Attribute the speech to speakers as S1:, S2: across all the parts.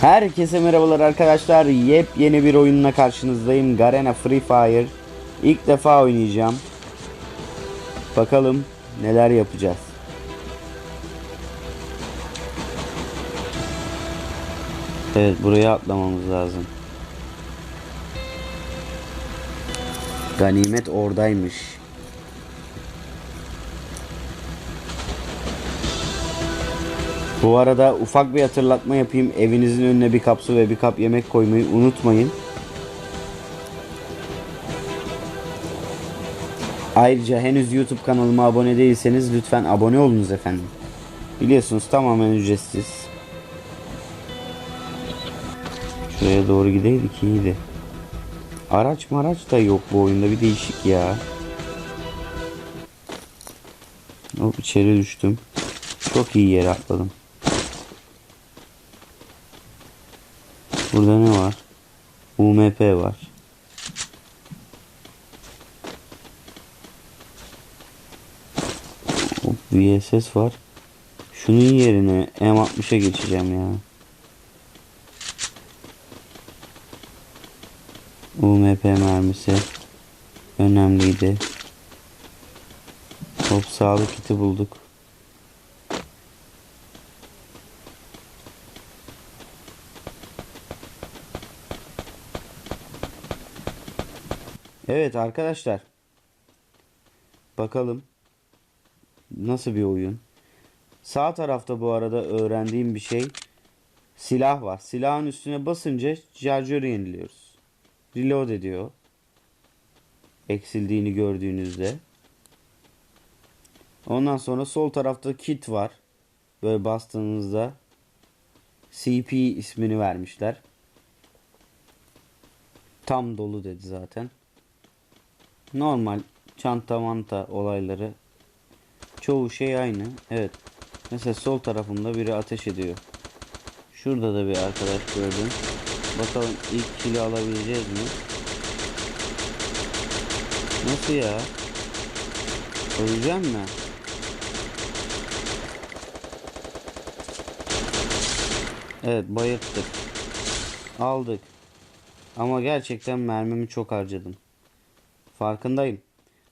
S1: Herkese merhabalar arkadaşlar. Yepyeni bir oyunla karşınızdayım. Garena Free Fire. İlk defa oynayacağım. Bakalım neler yapacağız. Evet buraya atlamamız lazım. Ganimet oradaymış. Bu arada ufak bir hatırlatma yapayım. Evinizin önüne bir kap su ve bir kap yemek koymayı unutmayın. Ayrıca henüz YouTube kanalıma abone değilseniz lütfen abone olunuz efendim. Biliyorsunuz tamamen ücretsiz. Şuraya doğru gideydik iyiydi. Araç maraç da yok bu oyunda bir değişik ya. Hop içeri düştüm. Çok iyi yere atladım. Burada ne var? UMP var. VSS var. Şunun yerine M60'a geçeceğim ya. UMP mermisi önemliydi. Hop sağlık kiti bulduk. Evet arkadaşlar. Bakalım nasıl bir oyun. Sağ tarafta bu arada öğrendiğim bir şey silah var. Silahın üstüne basınca şarjörü yeniliyoruz. Reload ediyor. Eksildiğini gördüğünüzde. Ondan sonra sol tarafta kit var. Böyle bastığınızda CP ismini vermişler. Tam dolu dedi zaten. Normal çanta manta olayları çoğu şey aynı. Evet. Mesela sol tarafımda biri ateş ediyor. Şurada da bir arkadaş gördüm. Bakalım ilk kili alabileceğiz mi? Nasıl ya? Öleceğim mi? Evet bayılttık. Aldık. Ama gerçekten mermimi çok harcadım. Farkındayım.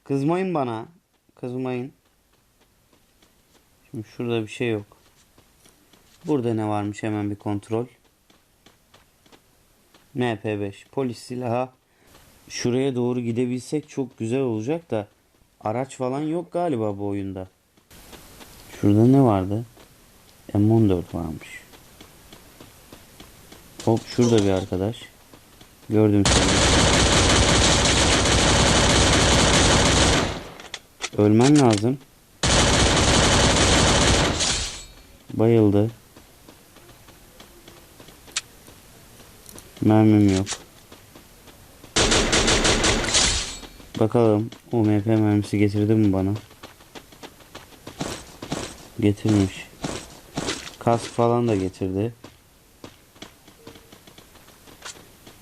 S1: Kızmayın bana. Kızmayın. Şimdi şurada bir şey yok. Burada ne varmış hemen bir kontrol. MP5 polis silahı. Şuraya doğru gidebilsek çok güzel olacak da araç falan yok galiba bu oyunda. Şurada ne vardı? M14 varmış. Hop şurada bir arkadaş. Gördüm seni. Ölmen lazım. Bayıldı. Mermim yok. Bakalım UMP mermisi getirdi mi bana? Getirmiş. Kask falan da getirdi.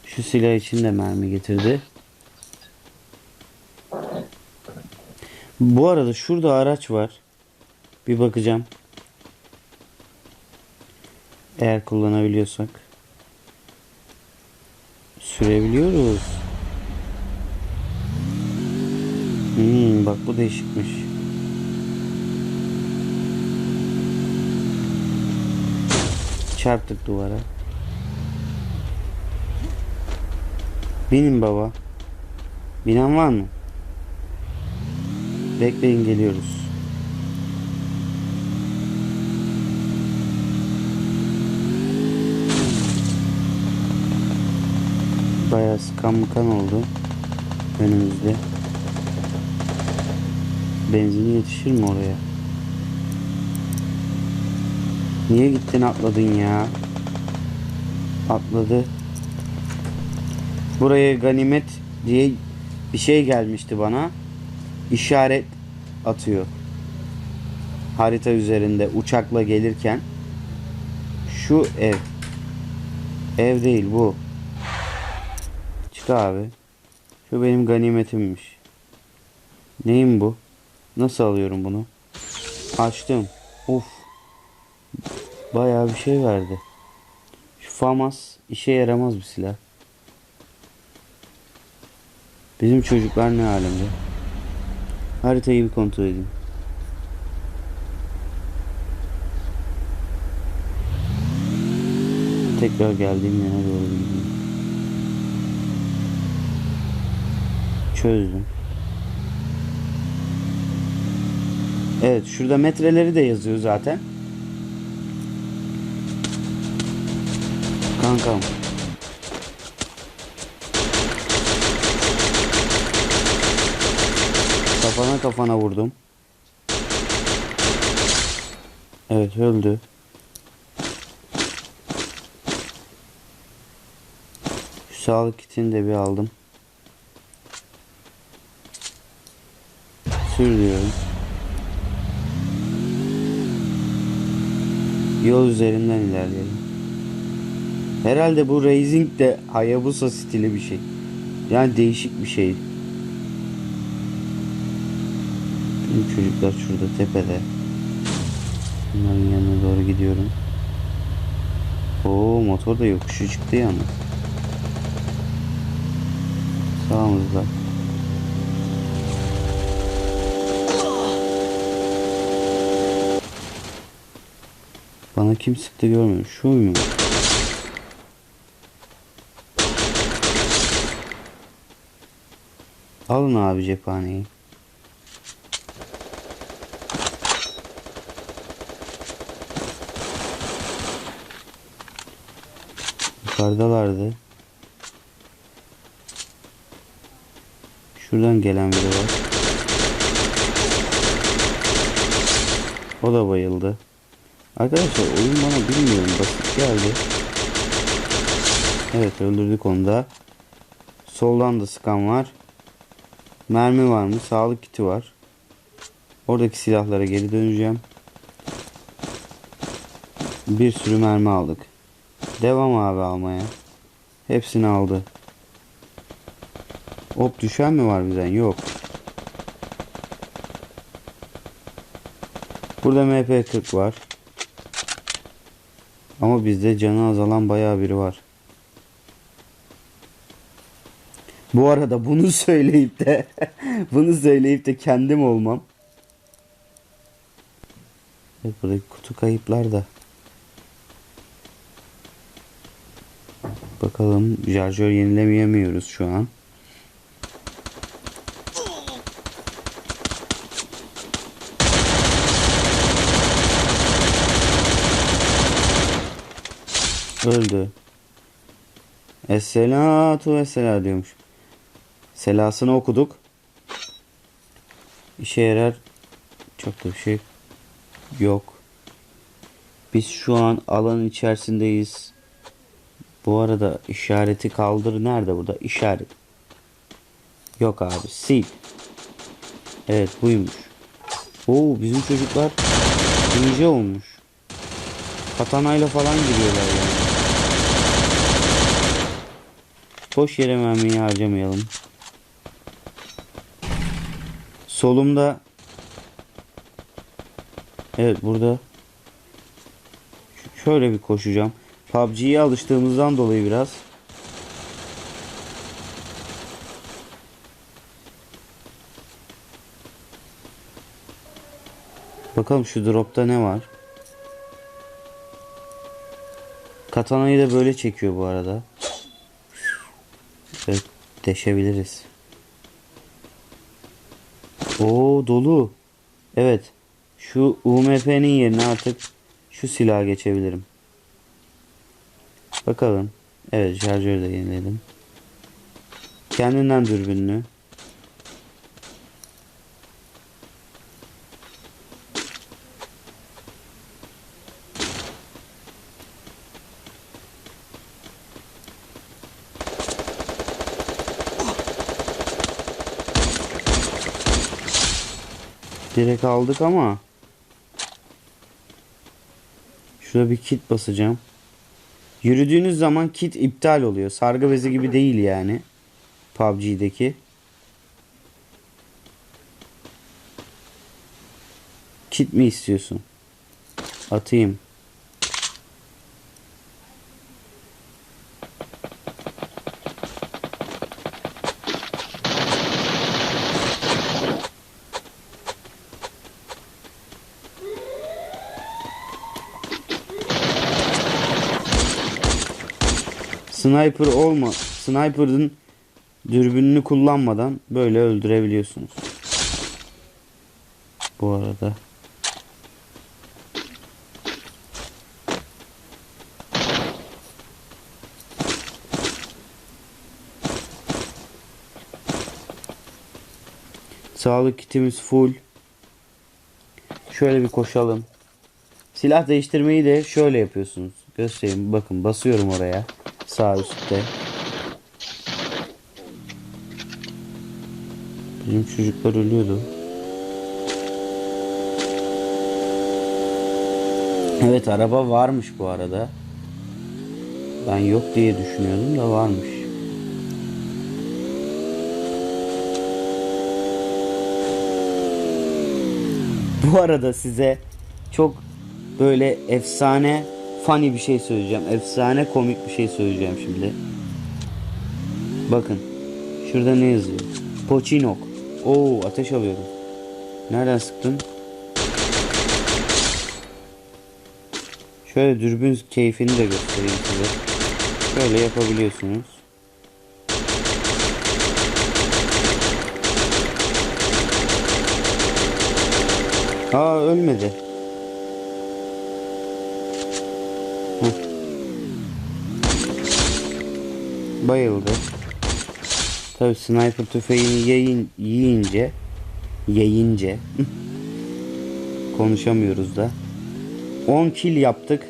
S1: Şu silah için de mermi getirdi. Bu arada şurada araç var. Bir bakacağım. Eğer kullanabiliyorsak. Sürebiliyoruz. Hmm, bak bu değişikmiş. Çarptık duvara. Binin baba. Binen var mı? Bekleyin geliyoruz. Bayağı sıkan mıkan oldu önümüzde. Benzin yetişir mi oraya? Niye gittin atladın ya? Atladı. Buraya ganimet diye bir şey gelmişti bana. İşaret atıyor. Harita üzerinde uçakla gelirken şu ev ev değil bu. Çık abi. Şu benim ganimetimmiş. Neyim bu? Nasıl alıyorum bunu? Açtım. Of. Bayağı bir şey verdi. Şu FAMAS işe yaramaz bir silah. Bizim çocuklar ne alemde? Haritayı bir kontrol edin. Tekrar geldiğim yere doğru gideyim. Çözdüm. Evet şurada metreleri de yazıyor zaten. Kankam. Kafana kafana vurdum. Evet öldü. Şu sağlık kitini de bir aldım. Sür diyorum. Yol üzerinden ilerleyelim. Herhalde bu Racing de Hayabusa stili bir şey. Yani değişik bir şey. Benim çocuklar şurada tepede. Bunların yanına doğru gidiyorum. Oo motor da yokuşu çıktı yalnız. Sağımızda. Bana kim sıktı görmüyorum. Şu mu? Alın abi cephaneyi. Yukarıdalardı. Şuradan gelen biri var. O da bayıldı. Arkadaşlar oyun bana bilmiyorum basit geldi. Evet öldürdük onu da. Soldan da sıkan var. Mermi var mı? Sağlık kiti var. Oradaki silahlara geri döneceğim. Bir sürü mermi aldık. Devam abi almaya. Hepsini aldı. Hop düşen mi var bizden? Yok. Burada MP40 var. Ama bizde canı azalan bayağı biri var. Bu arada bunu söyleyip de bunu söyleyip de kendim olmam. Evet buradaki kutu kayıplar da. Bakalım şarjör yenilemeyemiyoruz şu an. Öldü. Esselatu vesselam diyormuş. Selasını okuduk. İşe yarar. Çok da bir şey yok. Biz şu an alanın içerisindeyiz. Bu arada işareti kaldır. Nerede burada? İşaret. Yok abi. Sil. Evet buymuş. Oo bizim çocuklar ninja olmuş. Katanayla falan giriyorlar yani. Boş yere mermiyi harcamayalım. Solumda Evet burada Şöyle bir koşacağım. PUBG'ye alıştığımızdan dolayı biraz Bakalım şu dropta ne var? Katanayı da böyle çekiyor bu arada. Evet, deşebiliriz. Oo dolu. Evet. Şu UMP'nin yerine artık şu silaha geçebilirim. Bakalım. Evet şarjörü de yeniledim. Kendinden dürbünlü. Direkt aldık ama Şurada bir kit basacağım. Yürüdüğünüz zaman kit iptal oluyor. Sargı bezi gibi değil yani. PUBG'deki. Kit mi istiyorsun? Atayım. Sniper olma. Sniper'ın dürbününü kullanmadan böyle öldürebiliyorsunuz. Bu arada. Sağlık kitimiz full. Şöyle bir koşalım. Silah değiştirmeyi de şöyle yapıyorsunuz. Göstereyim. Bakın basıyorum oraya. Sağ üstte. Bizim çocuklar ölüyordu. Evet araba varmış bu arada. Ben yok diye düşünüyordum da varmış. Bu arada size çok böyle efsane funny bir şey söyleyeceğim. Efsane komik bir şey söyleyeceğim şimdi. Bakın. Şurada ne yazıyor? Poçinok. Oo ateş alıyorum. Nereden sıktın? Şöyle dürbün keyfini de göstereyim size. Şöyle yapabiliyorsunuz. Aa ölmedi. Bayıldı. Tabi sniper tüfeğini yayın, yiyince yayınca konuşamıyoruz da 10 kill yaptık.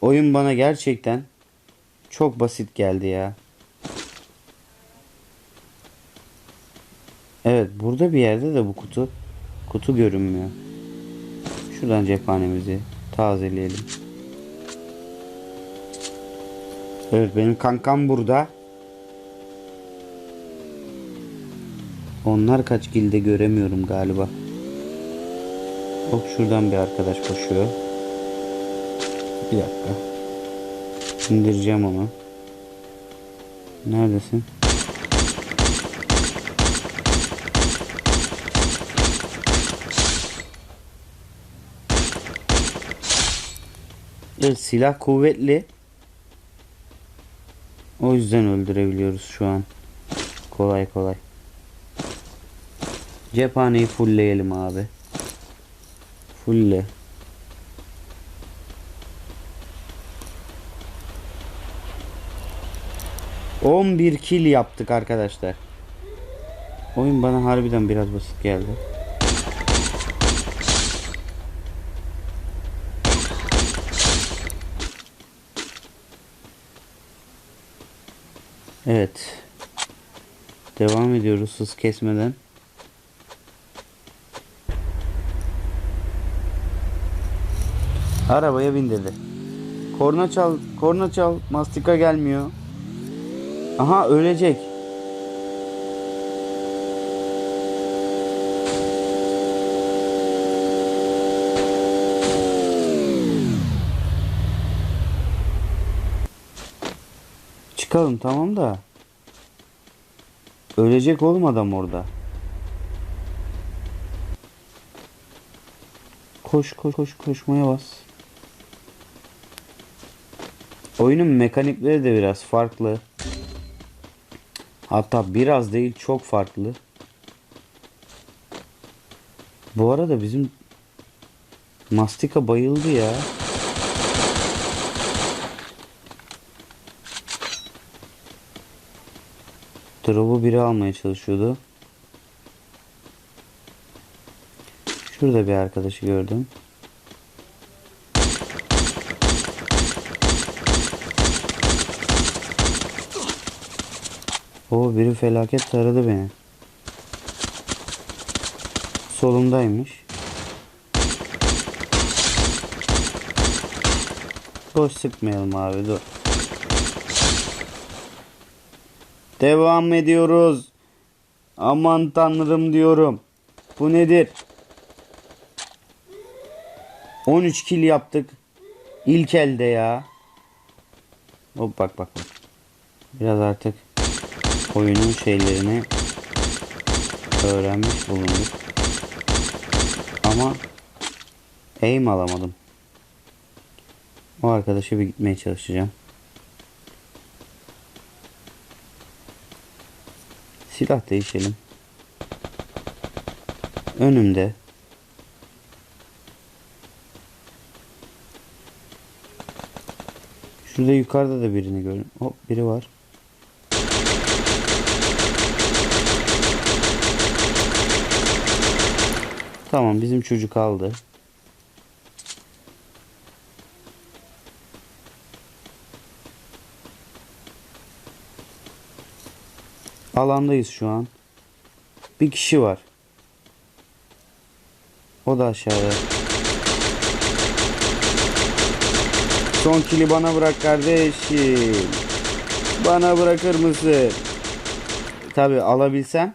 S1: Oyun bana gerçekten çok basit geldi ya. Evet burada bir yerde de bu kutu kutu görünmüyor. Şuradan cephanemizi tazeleyelim. Evet benim kankam burada. Onlar kaç gilde göremiyorum galiba. Hop şuradan bir arkadaş koşuyor. Bir dakika. İndireceğim onu. Neredesin? Evet, silah kuvvetli. O yüzden öldürebiliyoruz şu an. Kolay kolay. Cephaneyi fullleyelim abi. Fulle. On bir kill yaptık arkadaşlar. Oyun bana harbiden biraz basit geldi. Evet. Devam ediyoruz hız kesmeden. Arabaya bindirdi. Korna çal, korna çal, mastika gelmiyor. Aha ölecek. Çıkalım tamam da. Ölecek oğlum adam orada. Koş koş koş koşmaya bas. Oyunun mekanikleri de biraz farklı. Hatta biraz değil çok farklı. Bu arada bizim Mastika bayıldı ya. Drop'u biri almaya çalışıyordu. Şurada bir arkadaşı gördüm. O biri felaket taradı beni. Solumdaymış. Boş sıkmayalım abi dur. Devam ediyoruz. Aman tanrım diyorum. Bu nedir? 13 kill yaptık. İlk elde ya. Hop bak bak bak. Biraz artık oyunun şeylerini öğrenmiş bulunduk. Ama aim alamadım. O arkadaşa bir gitmeye çalışacağım. Silah değişelim. Önümde. Şurada yukarıda da birini gördüm. Hop biri var. Tamam bizim çocuk aldı. Alandayız şu an. Bir kişi var. O da aşağıda. Son kili bana bırak kardeşim. Bana bırakır mısın? Tabi alabilsem.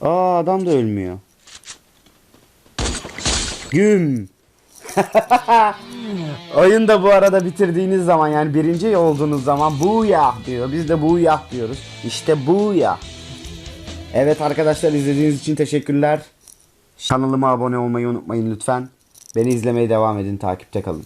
S1: Aa adam da ölmüyor. Güm. Oyun da bu arada bitirdiğiniz zaman yani birinci olduğunuz zaman bu ya diyor. Biz de bu ya diyoruz. İşte bu ya. Evet arkadaşlar izlediğiniz için teşekkürler. Kanalıma abone olmayı unutmayın lütfen. Beni izlemeye devam edin. Takipte kalın.